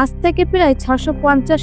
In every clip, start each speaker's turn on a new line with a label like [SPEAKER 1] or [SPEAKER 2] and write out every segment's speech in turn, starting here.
[SPEAKER 1] আজ থেকে প্রায় ছশো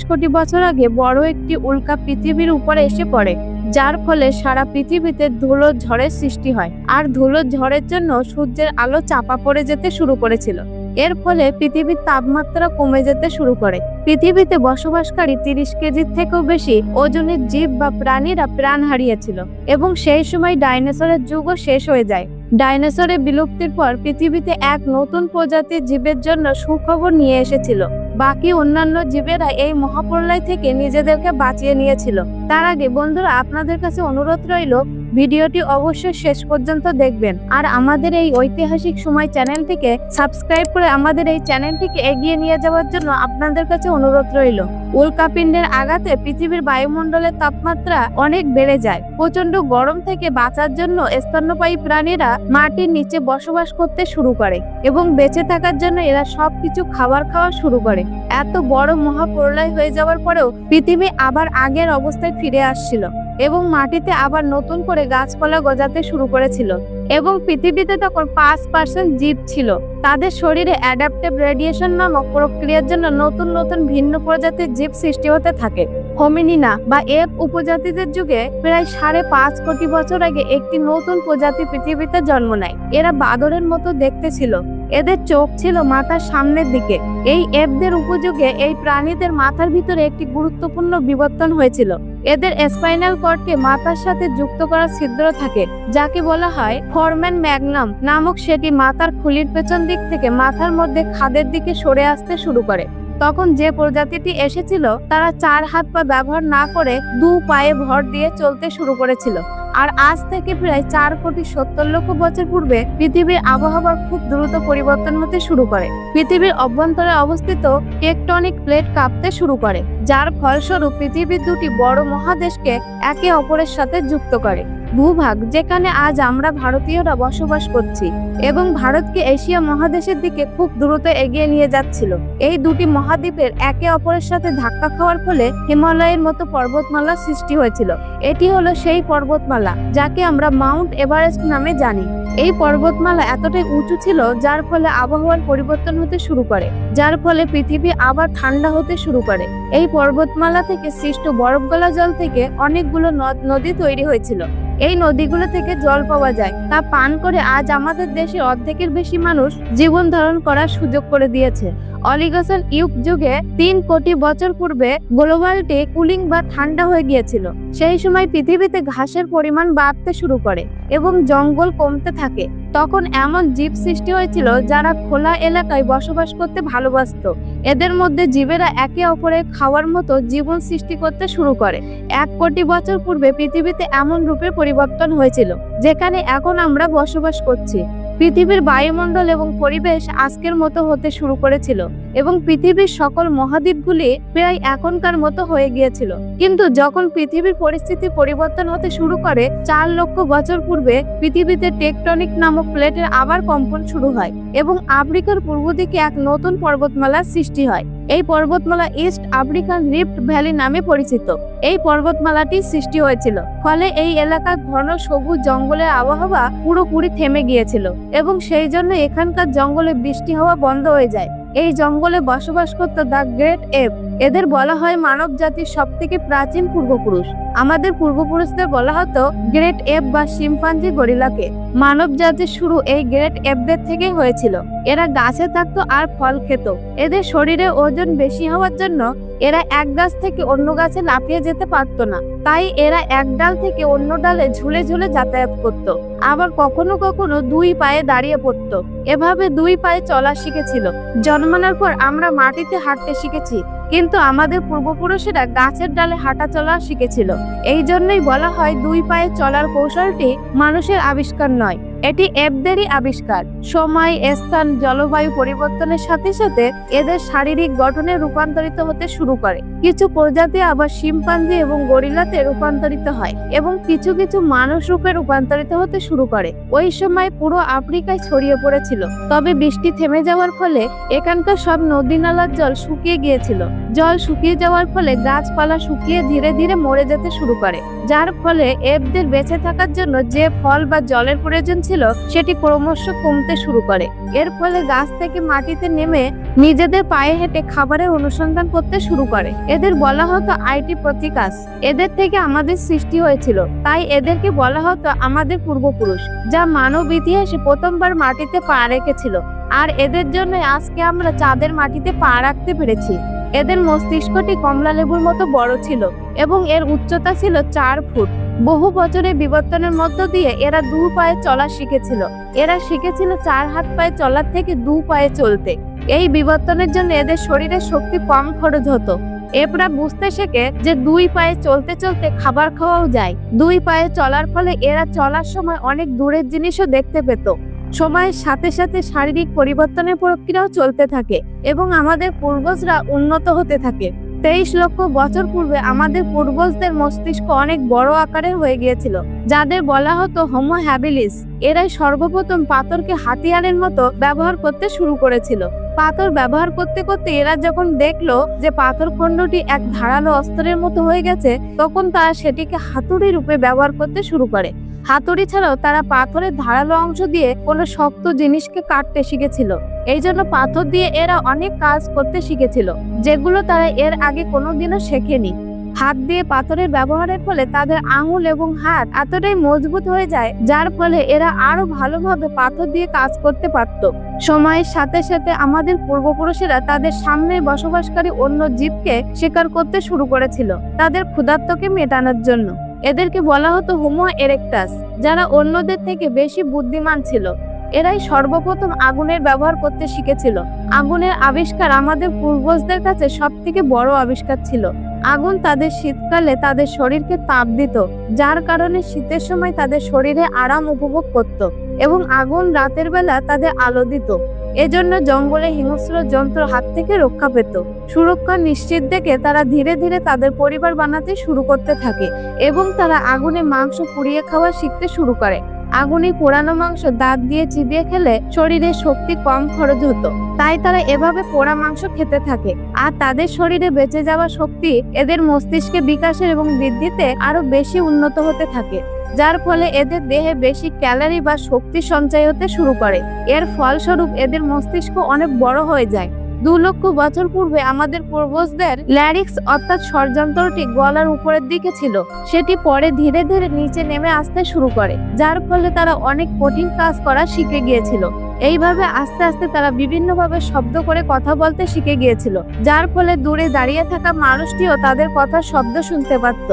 [SPEAKER 1] কোটি বছর আগে বড় একটি উল্কা পৃথিবীর উপরে এসে পড়ে, যার ফলে সারা পৃথিবীতে ধুলো ঝড়ের সৃষ্টি হয়। আর ধুলো ঝড়ের জন্য সূর্যের আলো চাপা পড়ে যেতে শুরু করেছিল। এর ফলে পৃথিবীর তাপমাত্রা কমে যেতে শুরু করে। পৃথিবীতে বসবাসকারী তিরিশ কেজির থেকেও বেশি ওজনের জীব বা প্রাণীরা প্রাণ হারিয়েছিল এবং সেই সময় ডাইনোসরের যুগও শেষ হয়ে যায়। ডাইনোসরের বিলুপ্তির পর পৃথিবীতে এক নতুন প্রজাতির জীবের জন্য সুখবর নিয়ে এসেছিল। বাকি অন্যান্য জীবেরা এই মহাপ্রলয় থেকে নিজেদেরকে বাঁচিয়ে নিয়েছিল। তার আগে বন্ধুরা, আপনাদের কাছে অনুরোধ রইল ভিডিওটি অবশ্যই শেষ পর্যন্ত দেখবেন। আর আমাদের এই ঐতিহাসিক সময় চ্যানেলটিকে সাবস্ক্রাইব করে আমাদের এই চ্যানেলটিকে এগিয়ে নিয়ে যাওয়ার জন্য আপনাদের কাছে অনুরোধ রইল। উল্কাপিণ্ডের আঘাতে পৃথিবীর বায়ুমণ্ডলের তাপমাত্রা অনেক বেড়ে যায়। প্রচণ্ড গরম থেকে বাঁচার জন্য স্তন্যপায়ী প্রাণীরা মাটির নিচে বসবাস করতে শুরু করে এবং বেঁচে থাকার জন্য এরা সবকিছু খাবার খাওয়া শুরু করে। এত বড় মহাপ্রলয় হয়ে যাওয়ার পরেও পৃথিবী আবার আগের অবস্থায় ফিরে আসছিল। এবং মাটিতে আবার নতুন করে গাছপালা গজাতে শুরু করেছিল। এবং পৃথিবীতে তখন পাঁচ পার্সেন্ট জীব ছিল। তাদের শরীরে অ্যাডাপটিভ রেডিয়েশন নামক প্রক্রিয়ার জন্য নতুন নতুন ভিন্ন প্রজাতির জীব সৃষ্টি হতে থাকে। হোমিনিনা বা এপ উপজাতিদের যুগে প্রায় সাড়ে পাঁচ কোটি বছর আগে একটি নতুন প্রজাতি পৃথিবীতে জন্ম নেয়। এরা বাদরের মতো দেখতে ছিল। এদের চোখ ছিল মাথার সামনের দিকে। এই এপদের উপযোগে এই প্রাণীদের মাথার ভিতরে একটি গুরুত্বপূর্ণ বিবর্তন হয়েছিল। এদের স্পাইনাল কর্ডকে মাথার সাথে যুক্ত করা ছিদ্র থাকে, যাকে বলা হয় ফরম্যান ম্যাগনাম নামক সেটি মাথার খুলির পেছন দিক থেকে মাথার মধ্যে খাদের দিকে সরে আসতে শুরু করে। তখন যে প্রজাতিটি এসেছিল, তারা চার হাত পা ব্যবহার না করে দু পায়ে ভর দিয়ে চলতে শুরু করেছিল। আর আজ থেকে প্রায় চার কোটি সত্তর লক্ষ বছর পূর্বে পৃথিবীর আবহাওয়ার খুব দ্রুত পরিবর্তন হতে শুরু করে। পৃথিবীর অভ্যন্তরে অবস্থিত টেকটনিক প্লেট কাঁপতে শুরু করে, যার ফলস্বরূপ পৃথিবীর দুটি বড় মহাদেশকে একে অপরের সাথে যুক্ত করে। ভূভাগ, যেখানে আজ আমরা ভারতীয়রা বসবাস করছি এবং ভারতকে এশিয়া মহাদেশের দিকে খুব দ্রুত এগিয়ে নিয়ে যাচ্ছিল। এই দুটি মহাদ্বীপের একে অপরের সাথে ধাক্কা খাওয়ার ফলে হিমালয়ের মতো পর্বতমালা সৃষ্টি হয়েছিল। এটি হলো সেই পর্বতমালা যাকে আমরা মাউন্ট এভারেস্ট নামে জানি। এই পর্বতমালা এতটাই উঁচু ছিল যার ফলে আবহাওয়ার পরিবর্তন হতে শুরু করে, যার ফলে পৃথিবী আবার ঠান্ডা হতে শুরু করে। এই পর্বতমালা থেকে সৃষ্ট বরফ গলা জল থেকে অনেকগুলো নদ, নদী তৈরি হয়েছিল। এই নদীগুলো থেকে জল পাওয়া যায়। তা পান করে আজ আমাদের দেশে অর্ধেকের বেশি মানুষ জীবন ধারণ করার সুযোগ করে দিয়েছে। অলিগসন ইউক যুগে তিন কোটি বছর পূর্বে গ্লোবালটি কুলিং বা ঠান্ডা হয়ে গিয়েছিল। সেই সময় পৃথিবীতে ঘাসের পরিমাণ বাড়তে শুরু করে এবং জঙ্গল কমতে থাকে। তখন এমন জীব সৃষ্টি হয়েছিল যারা খোলা এলাকায় বসবাস করতে ভালোবাসত। এদের মধ্যে জীবেরা একে অপরে খাওয়ার মতো জীবন সৃষ্টি করতে শুরু করে। এক কোটি বছর পূর্বে পৃথিবীতে এমন রূপে পরিবর্তন হয়েছিল, যেখানে এখন আমরা বসবাস করছি। পৃথিবীর বায়ুমণ্ডল এবং পরিবেশ আজকের মতো হতে শুরু করেছিল এবং পৃথিবীর সকল মহাদ্বীপগুলি প্রায় এখনকার মতো হয়ে গিয়েছিল। কিন্তু যখন পৃথিবীর পরিস্থিতি পরিবর্তন হতে শুরু করে, চার লক্ষ বছর পূর্বে পৃথিবীতে টেকটনিক নামক প্লেটের আবার কম্পন শুরু হয়। এবং আফ্রিকার পূর্ব দিকে এক নতুন পর্বতমালার সৃষ্টি হয়। এই পর্বতমালা ইস্ট আফ্রিকান রিফট ভ্যালি নামে পরিচিত। এই পর্বতমালাটি সৃষ্টি হয়েছিল, ফলে এই এলাকার ঘন সবুজ জঙ্গলের আবহাওয়া পুরোপুরি থেমে গিয়েছিল এবং সেই জন্য এখানকার জঙ্গলে বৃষ্টি হওয়া বন্ধ হয়ে যায়। এই জঙ্গলে বসবাস করত দ্য গ্রেট এপ এদের বলা হয় মানব জাতির সব থেকে প্রাচীন পূর্বপুরুষ। আমাদের পূর্বপুরুষদের বলা হতো গ্রেট এপ বা শিম্পাঞ্জি গরিলাকে। মানব জাতির শুরু এই গ্রেট এপদের থেকে হয়েছিল। এরা গাছে থাকতো আর ফল খেত। এদের শরীরে ওজন বেশি হওয়ার জন্য এরা এক গাছ থেকে অন্য গাছে লাফিয়ে যেতে পারতো না। তাই এরা এক ডাল থেকে অন্য ডালে ঝুলে ঝুলে যাতায়াত করত। আবার কখনো কখনো দুই পায়ে দাঁড়িয়ে পড়তো। এভাবে দুই পায়ে চলা শিখেছিল। জন্মানোর পর আমরা মাটিতে হাঁটতে শিখেছি, কিন্তু আমাদের পূর্বপুরুষেরা গাছের ডালে হাঁটা চলা শিখেছিল। এই জন্যই বলা হয় দুই পায়ে চলার কৌশলটি মানুষের আবিষ্কার নয়। ない。এটি এপদেরই আবিষ্কার। সময়, স্থান, জলবায়ু পরিবর্তনের সাথে সাথে এদের শারীরিক গঠনে রূপান্তরিত হতে শুরু করে। কিছু প্রজাতি আবার শিম্পাঞ্জি এবং গরিলাতে রূপান্তরিত হয় এবং কিছু কিছু মানুষ রূপে রূপান্তরিত হতে শুরু করে। ওই সময় পুরো আফ্রিকায় ছড়িয়ে পড়েছিল। তবে বৃষ্টি থেমে যাওয়ার ফলে এখানকার সব নদী নালার জল শুকিয়ে গিয়েছিল। জল শুকিয়ে যাওয়ার ফলে গাছপালা শুকিয়ে ধীরে ধীরে মরে যেতে শুরু করে। যার ফলে এপদের বেঁচে থাকার জন্য যে ফল বা জলের প্রয়োজন ছিল সেটি ক্রমশ কমতে শুরু করে। এর ফলে গাছ থেকে মাটিতে নেমে নিজেদের পায়ে হেঁটে খাবারের অনুসন্ধান করতে শুরু করে। এদের বলা হতো আইটি প্রতিকাশ এদের থেকে আমাদের সৃষ্টি হয়েছিল। তাই এদেরকে বলা হতো আমাদের পূর্বপুরুষ, যা মানব ইতিহাসে প্রথমবার মাটিতে পা রেখেছিল। আর এদের জন্য আজকে আমরা চাঁদের মাটিতে পা রাখতে পেরেছি। এদের মস্তিষ্কটি কমলা লেবুর মতো বড় ছিল এবং এর উচ্চতা ছিল চার ফুট। বহু বছরের বিবর্তনের মধ্য দিয়ে এরা দু পায়ে চলা শিখেছিল। এরা শিখেছিল চার হাত পায়ে চলার থেকে দু পায়ে চলতে। এই বিবর্তনের জন্য এদের শরীরে শক্তি কম খরচ হতো। এপরা বুঝতে শেখে যে দুই পায়ে চলতে চলতে খাবার খাওয়াও যায়। দুই পায়ে চলার ফলে এরা চলার সময় অনেক দূরের জিনিসও দেখতে পেত। সময়ের সাথে সাথে শারীরিক পরিবর্তনের প্রক্রিয়াও চলতে থাকে এবং আমাদের পূর্বজরা উন্নত হতে থাকে। তেইশ লক্ষ বছর পূর্বে আমাদের পূর্বজদের মস্তিষ্ক অনেক বড় আকারের হয়ে গিয়েছিল, যাদের বলা হতো হোমো হ্যাবিলিস এরাই সর্বপ্রথম পাথরকে হাতিয়ারের মতো ব্যবহার করতে শুরু করেছিল। পাথর ব্যবহার করতে করতে এরা যখন দেখল যে পাথর খণ্ডটি এক ধারালো অস্ত্রের মতো হয়ে গেছে, তখন তারা সেটিকে হাতুড়ি রূপে ব্যবহার করতে শুরু করে। হাতুড়ি ছাড়াও তারা পাথরের ধারালো অংশ দিয়ে কোনো শক্ত জিনিসকে কাটতে শিখেছিল। এই জন্য পাথর দিয়ে এরা অনেক কাজ করতে শিখেছিল, যেগুলো তারা এর আগে কোনোদিনও শেখেনি। হাত দিয়ে পাথরের ব্যবহারের ফলে তাদের আঙুল এবং হাত এতটাই মজবুত হয়ে যায়, যার ফলে এরা আরও ভালোভাবে পাথর দিয়ে কাজ করতে পারত। সময়ের সাথে সাথে আমাদের পূর্বপুরুষেরা তাদের সামনে বসবাসকারী অন্য জীবকে শিকার করতে শুরু করেছিল, তাদের ক্ষুধার্তকে মেটানোর জন্য। এদেরকে বলা হতো হোমো এরেক্টাস, যারা অন্যদের থেকে বেশি বুদ্ধিমান ছিল। এরাই সর্বপ্রথম আগুনের ব্যবহার করতে শিখেছিল। আগুনের আবিষ্কার আমাদের পূর্বজদের কাছে সব থেকে বড় আবিষ্কার ছিল। আগুন তাদের শীতকালে তাদের শরীরকে তাপ দিত, যার কারণে শীতের সময় তাদের শরীরে আরাম উপভোগ করত এবং আগুন রাতের বেলা তাদের আলো দিত। এজন্য জঙ্গলে হিংস্র যন্ত্র হাত থেকে রক্ষা পেত। সুরক্ষা নিশ্চিত দেখে তারা ধীরে ধীরে তাদের পরিবার বানাতে শুরু করতে থাকে এবং তারা আগুনে মাংস পুড়িয়ে খাওয়া শিখতে শুরু করে। আগুনে পোড়ানো মাংস দাঁত দিয়ে চিবিয়ে খেলে শরীরে শক্তি কম খরচ হতো। তাই তারা এভাবে পোড়া মাংস খেতে থাকে। আর তাদের শরীরে বেঁচে যাওয়া শক্তি এদের মস্তিষ্কে বিকাশের এবং বৃদ্ধিতে আরও বেশি উন্নত হতে থাকে। যার ফলে এদের দেহে বেশি ক্যালারি বা শক্তি সঞ্চয় হতে শুরু করে। এর ফলস্বরূপ এদের মস্তিষ্ক অনেক বড় হয়ে যায়। দু লক্ষ বছর পূর্বে আমাদের পূর্বজদের ল্যারিক্স অর্থাৎ ষড়যন্ত্রটি গলার উপরের দিকে ছিল। সেটি পরে ধীরে ধীরে নিচে নেমে আসতে শুরু করে, যার ফলে তারা অনেক কঠিন কাজ করা শিখে গিয়েছিল। এইভাবে আস্তে আস্তে তারা বিভিন্নভাবে শব্দ করে কথা বলতে শিখে গিয়েছিল, যার ফলে দূরে দাঁড়িয়ে থাকা মানুষটিও তাদের কথা শব্দ শুনতে পারত।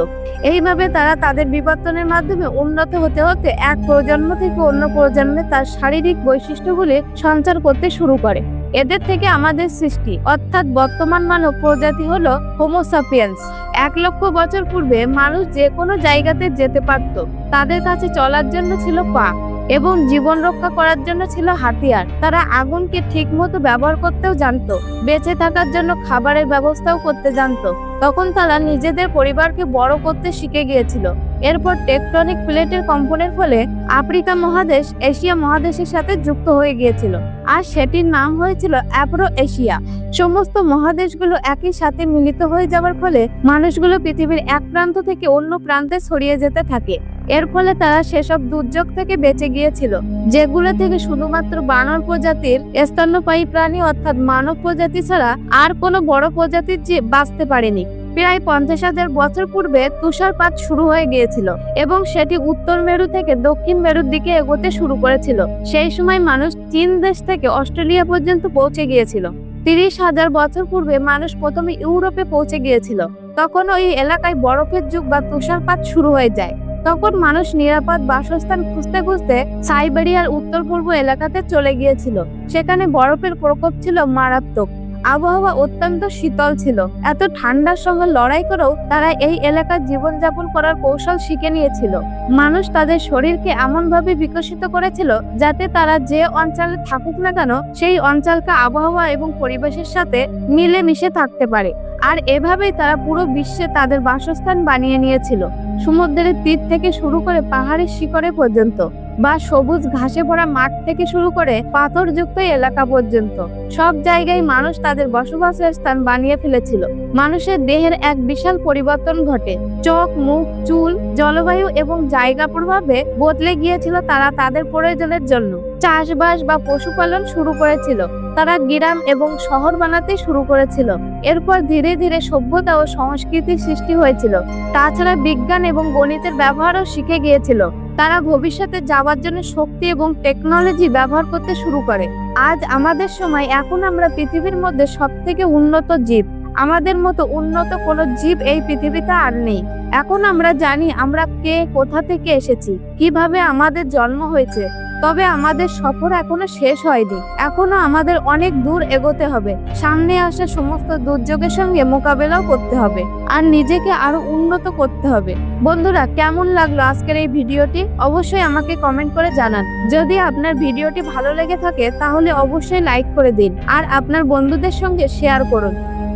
[SPEAKER 1] এইভাবে তারা তাদের বিবর্তনের মাধ্যমে উন্নত হতে হতে এক প্রজন্ম থেকে অন্য প্রজন্মে তার শারীরিক বৈশিষ্ট্যগুলি সঞ্চার করতে শুরু করে। এদের থেকে আমাদের সৃষ্টি, অর্থাৎ বর্তমান মানব প্রজাতি হলো হোমোসাপিয়েন্স এক লক্ষ বছর পূর্বে মানুষ যে কোনো জায়গাতে যেতে পারত, তাদের কাছে চলার জন্য ছিল পা। এবং জীবন রক্ষা করার জন্য ছিল হাতিয়ার। তারা আগুনকে ঠিকমতো ব্যবহার করতেও জানতো, বেঁচে থাকার জন্য খাবারের ব্যবস্থাও করতে জানতো। তখন তারা নিজেদের পরিবারকে বড় করতে শিখে গিয়েছিল। এরপর টেকটনিক প্লেটের কম্পনের ফলে আফ্রিকা মহাদেশ এশিয়া মহাদেশের সাথে যুক্ত হয়ে গিয়েছিল, আর সেটির নাম হয়েছিল অ্যাপ্রো এশিয়া সমস্ত মহাদেশগুলো একই সাথে মিলিত হয়ে যাওয়ার ফলে মানুষগুলো পৃথিবীর এক প্রান্ত থেকে অন্য প্রান্তে ছড়িয়ে যেতে থাকে। এর ফলে তারা সেসব দুর্যোগ থেকে বেঁচে গিয়েছিল, যেগুলো থেকে শুধুমাত্র বানর প্রজাতির স্তন্যপায়ী প্রাণী অর্থাৎ মানব প্রজাতি ছাড়া আর কোনো বড় প্রজাতির জীব বাঁচতে পারেনি। প্রায় পঞ্চাশ হাজার বছর পূর্বে তুষারপাত শুরু হয়ে গিয়েছিল এবং সেটি উত্তর মেরু থেকে দক্ষিণ মেরুর দিকে এগোতে শুরু করেছিল। সেই সময় মানুষ চীন দেশ থেকে অস্ট্রেলিয়া পর্যন্ত পৌঁছে গিয়েছিল। তিরিশ হাজার বছর পূর্বে মানুষ প্রথমে ইউরোপে পৌঁছে গিয়েছিল। তখন ওই এলাকায় বরফের যুগ বা তুষারপাত শুরু হয়ে যায়। তখন মানুষ নিরাপদ বাসস্থান খুঁজতে খুঁজতে সাইবেরিয়ার উত্তর পূর্ব এলাকাতে চলে গিয়েছিল। সেখানে বরফের প্রকোপ ছিল মারাত্মক। আবহাওয়া অত্যন্ত শীতল ছিল। এত ঠান্ডার সঙ্গে লড়াই করেও তারা এই এলাকার জীবনযাপন করার কৌশল শিখে নিয়েছিল। মানুষ তাদের শরীরকে এমনভাবে বিকশিত করেছিল যাতে তারা যে অঞ্চলে থাকুক না কেন, সেই অঞ্চলকে আবহাওয়া এবং পরিবেশের সাথে মিলে মিশে থাকতে পারে। আর এভাবেই তারা পুরো বিশ্বে তাদের বাসস্থান বানিয়ে নিয়েছিল। সমুদ্রের তীর থেকে শুরু করে পাহাড়ের শিখরে পর্যন্ত। বা সবুজ ঘাসে ভরা মাঠ থেকে শুরু করে পাথরযুক্ত এলাকা পর্যন্ত। সব জায়গায় মানুষ তাদের বসবাসের স্থান বানিয়ে ফেলেছিল। মানুষের দেহের এক বিশাল পরিবর্তন ঘটে। চোখ, মুখ, চুল, জলবায়ু এবং জায়গা প্রভাবে বদলে গিয়েছিল তারা তাদের প্রয়োজনের জন্য। চাষবাস বা পশুপালন শুরু করেছিল। তারা গ্রাম এবং শহর বানাতে শুরু করেছিল। এরপর ধীরে ধীরে সভ্যতা ও সংস্কৃতির সৃষ্টি হয়েছিল। তাছাড়া বিজ্ঞান এবং গণিতের ব্যবহারও শিখে গিয়েছিল। তারা ভবিষ্যতে যাওয়ার জন্য শক্তি এবং টেকনোলজি ব্যবহার করতে শুরু করে। আজ আমাদের সময়, এখন আমরা পৃথিবীর মধ্যে সব থেকে উন্নত জীব। আমাদের মতো উন্নত কোনো জীব এই পৃথিবীতে আর নেই। এখন আমরা জানি আমরা কে, কোথা থেকে এসেছি, কীভাবে আমাদের জন্ম হয়েছে। তবে আমাদের সফর এখনও শেষ হয়নি। এখনও আমাদের অনেক দূর এগোতে হবে। সামনে আসা সমস্ত দুর্যোগের সঙ্গে মোকাবেলাও করতে হবে। আর নিজেকে আরও উন্নত করতে হবে। বন্ধুরা, কেমন লাগল আজকের এই ভিডিওটি? অবশ্যই আমাকে কমেন্ট করে জানান। যদি আপনার ভিডিওটি ভালো লেগে থাকে, তাহলে অবশ্যই লাইক করে দিন। আর আপনার বন্ধুদের সঙ্গে শেয়ার করুন।